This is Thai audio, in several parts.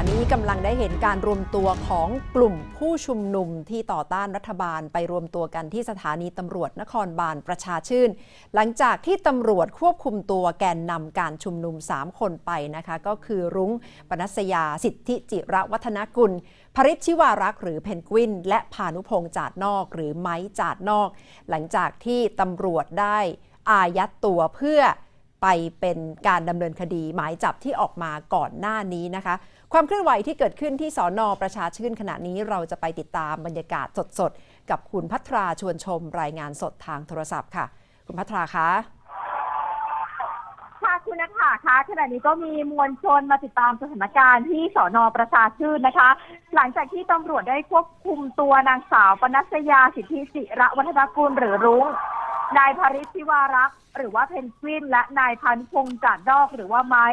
ณะนี้กำลังได้เห็นการรวมตัวของกลุ่มผู้ชุมนุมที่ต่อต้านรัฐบาลไปรวมตัวกันที่สถานีตำรวจนครบาลประชาชื่น หลังจากที่ตำรวจควบคุมตัวแกนนำการชุมนุม 3 คนไปนะคะ ก็คือรุ้งปนัสยาสิทธิจิระวัฒนกุลภริชชิวารักษ์หรือเพนกวิน และพานุพงษ์จาดนอก หรือไม้จาดนอก หลังจากที่ตำรวจได้อายัดตัวเพื่อไปเป็นการดำเนินคดีหมายจับที่ออกมาก่อนหน้านี้นะคะ ความเคลื่อนไหวที่เกิดขึ้นที่สอนอประชาชื่นขณะนี้เราจะไปติดตามบรรยากาศสดๆ กับคุณพัทราชวนชมรายงานสดทางโทรศัพท์ค่ะ คุณพัทราคะค่ะคุณนักข่าวคะขณะนี้ก็มีมวลชนมาติดตามสถานการณ์ที่สอนอประชาชื่นนะคะ หลังจากที่ตำรวจได้ควบคุมตัวนางสาวปนัสยาสิทธิจิระวัฒนกุลหรือรุ้งนายภริชชิวารักษ์หรือว่าเพนกวินและนายพันพงษ์จัดดอกหรือว่าไม้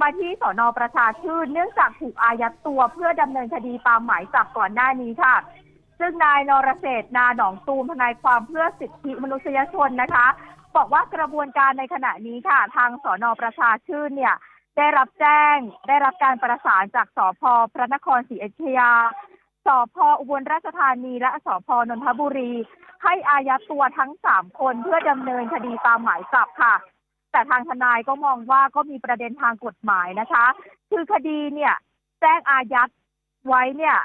มาที่สอนอประชาชื่นเนื่องจากถูกอายัดตัวเพื่อดำเนินคดีตามหมายจับก่อนหน้านี้ค่ะ ซึ่งนายนรเศรษฐนาหนองตูมทนายความเพื่อสิทธิมนุษยชนนะคะ บอกว่ากระบวนการในขณะนี้ค่ะ ทางสอนอประชาชื่นเนี่ยได้รับแจ้งได้รับการประสานจากสพพระนครศรีอยุธยาสพอุบลราชธานีและสพนนทบุรี ให้อายัดตัวทั้งสามคนเพื่อดำเนินคดีตามหมายจับค่ะ แต่ทางทนายก็มองว่าก็มีประเด็นทางกฎหมายนะคะ คือคดีเนี่ยแจ้งอายัดไว้เนี่ย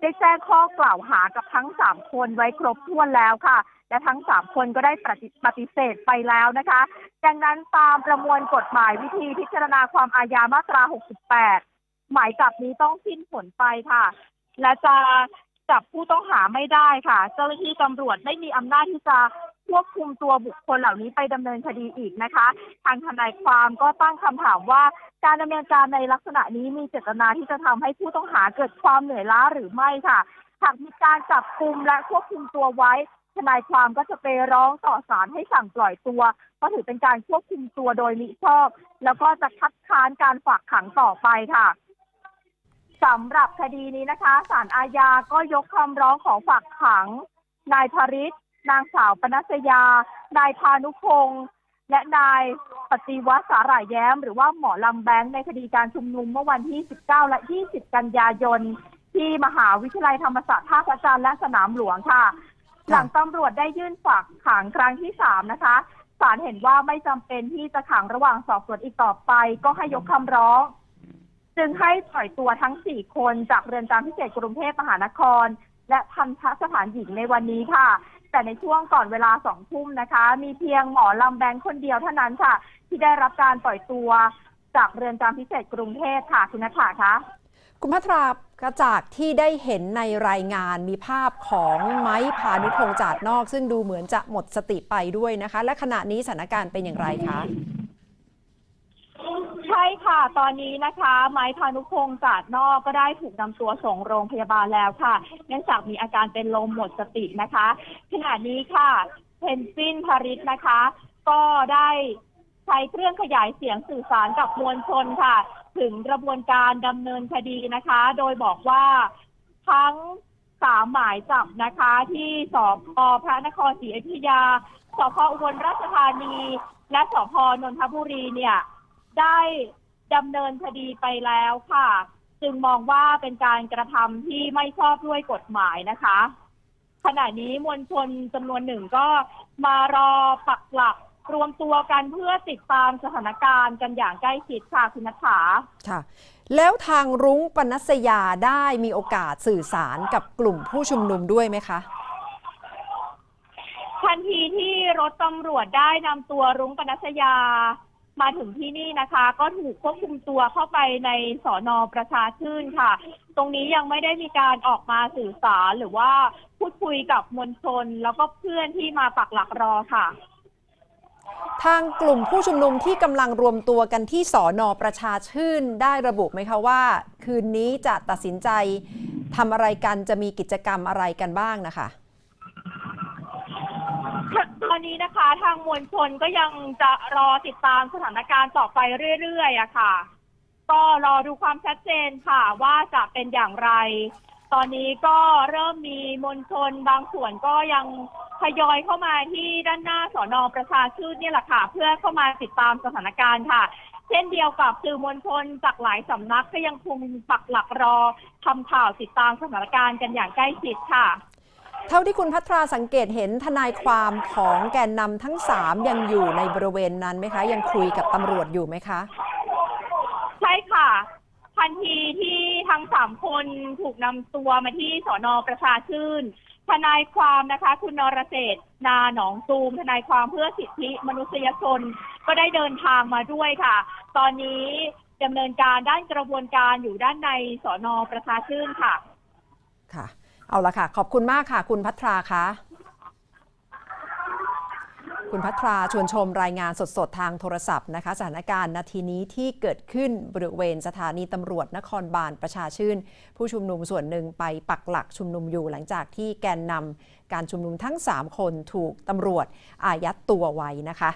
ได้แจ้งข้อกล่าวหากับทั้งสามคนไว้ครบถ้วนแล้วค่ะ และทั้งสามคนก็ได้ปฏิปฏิเสธไปแล้วนะคะ ดังนั้นตามประมวลกฎหมายวิธีพิจารณาความอาญามาตรา 68 หมายจับนี้ต้องสิ้นผลไปค่ะ และจะจับผู้ต้องหาไม่ได้ค่ะ เจ้าหน้าที่ตำรวจไม่มีอำนาจที่จะ ควบคุมตัวบุคคลเหล่านี้ไปดำเนินคดีอีกนะคะ ทางทนายความก็ตั้งคำถามว่าการดำเนินการในลักษณะนี้มีเจตนาที่จะทำให้ผู้ต้องหาเกิดความเหนื่อยล้าหรือไม่ค่ะ หากมีการจับกุมและควบคุมตัวไว้ ทนายความก็จะไปร้องต่อศาลให้สั่งปล่อยตัวเพราะถือเป็นการควบคุมตัวโดยมิชอบ แล้วก็จะคัดค้านการฝากขังต่อไปค่ะสำหรับคดีนี้นะคะศาลอาญาก็ยกคำร้องของฝากขัง นายพริศ นางสาวปนัสยานายพานุพงษ์และนายปฏิวัติสาหร่ายแย้ม หรือว่าหมอลำแบงค์ในคดีการชุมนุมเมื่อวันที่ 19 และ 20 กันยายน ที่มหาวิทยาลัยธรรมศาสตร์ท่าพระจันทร์และสนามหลวงค่ะ หลังตำรวจได้ยื่นฝากขังครั้งที่ 3 นะคะศาลเห็นว่าไม่จำเป็นที่จะขังระหว่างสอบสวนอีกต่อไป ก็ให้ยกคำร้อง จึงให้ปล่อยตัวทั้ง 4 คนจากเรือนจำพิเศษกรุงเทพมหานคร และทันทสถานหญิงในวันนี้ค่ะ แต่ในช่วงก่อนเวลาสองทุ่มนะคะ มีเพียงหมอลำแบงค์คนเดียวเท่านั้นค่ะ ที่ได้รับการปล่อยตัวจากเรือนจำพิเศษกรุงเทพค่ะคุณนัทธาคะคุณพัทรากระจากที่ได้เห็นในรายงานมีภาพของไม้พานุพงษ์จาดนอก ซึ่งดูเหมือนจะหมดสติไปด้วยนะคะ และขณะนี้สถานการณ์เป็นอย่างไรคะ ค่ะ ตอนนี้นะคะ ไม้พานุพงษ์จาดนอกก็ได้ถูกนำตัวส่งโรงพยาบาลแล้วค่ะ เนื่องจากมีอาการเป็นลมหมดสตินะคะ ขณะนี้ค่ะ เพนซินพาริสนะคะ ก็ได้ใช้เครื่องขยายเสียงสื่อสารกับมวลชนค่ะ ถึงกระบวนการดำเนินคดีนะคะ โดยบอกว่าทั้งสามหมายจับนะคะ ที่สพพระนครศรีอยุธยาสพอุบลราชธานี และสพนนทบุรีเนี่ย ได้ ดำเนินคดีไปแล้วค่ะ จึงมองว่าเป็นการกระทำที่ไม่ชอบด้วยกฎหมายนะคะ ขณะนี้มวลชนจำนวนหนึ่งก็มารอปักหลักรวมตัวกันเพื่อติดตามสถานการณ์กันอย่างใกล้ชิดค่ะคุณนัทธาค่ะ แล้วทางรุ้งปนัสยาได้มีโอกาสสื่อสารกับกลุ่มผู้ชุมนุมด้วยไหมคะทันทีที่รถตำรวจได้นำตัวรุ้งปนัสยา มาถึงที่นี่นะคะ ก็ถูกควบคุมตัวเข้าไปในสอนอประชาชื่นค่ะ ตรงนี้ยังไม่ได้มีการออกมาสื่อสารหรือว่าพูดคุยกับมวลชน แล้วก็เพื่อนที่มาปักหลักรอค่ะ ทางกลุ่มผู้ชุมนุมที่กำลังรวมตัวกันที่สอนอประชาชื่นได้ระบุไหมคะว่า คืนนี้จะตัดสินใจทำอะไรกันจะมีกิจกรรมอะไรกันบ้างนะคะ อนนี้นะคะทางมวลชนก็ยังจะรอติดตามสถานการณ์ต่อไปเรื่อยๆอะค่ะ ก็รอดูความชัดเจนค่ะว่าจะเป็นอย่างไร ตอนนี้ก็เริ่มมีมวลชนบางส่วนก็ยังทยอยเข้ามาที่ด้านหน้าสอนอประชาชื่นเนี่ยแหละค่ะ เพื่อเข้ามาติดตามสถานการณ์ค่ะ เช่นเดียวกับสื่อมวลชนจากหลายสำนักก็ยังคงปักหลักรอทำข่าวติดตามสถานการณ์กันอย่างใกล้ชิดค่ะ เท่าที่คุณพัทราสังเกตเห็นทนายความของแกนนำทั้ง3ยังอยู่ในบริเวณนั้นไหมคะ ยังคุยกับตำรวจอยู่ไหมคะ ใช่ค่ะทันทีที่ทั้งสามคนถูกนำตัวมาที่สอนอประชาชื่น ทนายความนะคะ คุณนรเศรษฐ์นาหนองตูมทนายความเพื่อสิทธิมนุษยชน ก็ได้เดินทางมาด้วยค่ะ ตอนนี้ดำเนินการด้านกระบวนการอยู่ด้านในสอนอประชาชื่นค่ะ ค่ะ เอาละค่ะ ขอบคุณมากค่ะ คุณพัทราคะคุณพัทราชวนชมรายงานสดๆ ทางโทรศัพท์นะคะ สถานการณ์นาทีนี้ที่เกิดขึ้นบริเวณสถานีตำรวจนครบาลประชาชื่น ผู้ชุมนุมส่วนหนึ่งไปปักหลักชุมนุมอยู่หลังจากที่แกนนำการชุมนุมทั้ง 3 คนถูกตำรวจอายัดตัวไว้นะคะ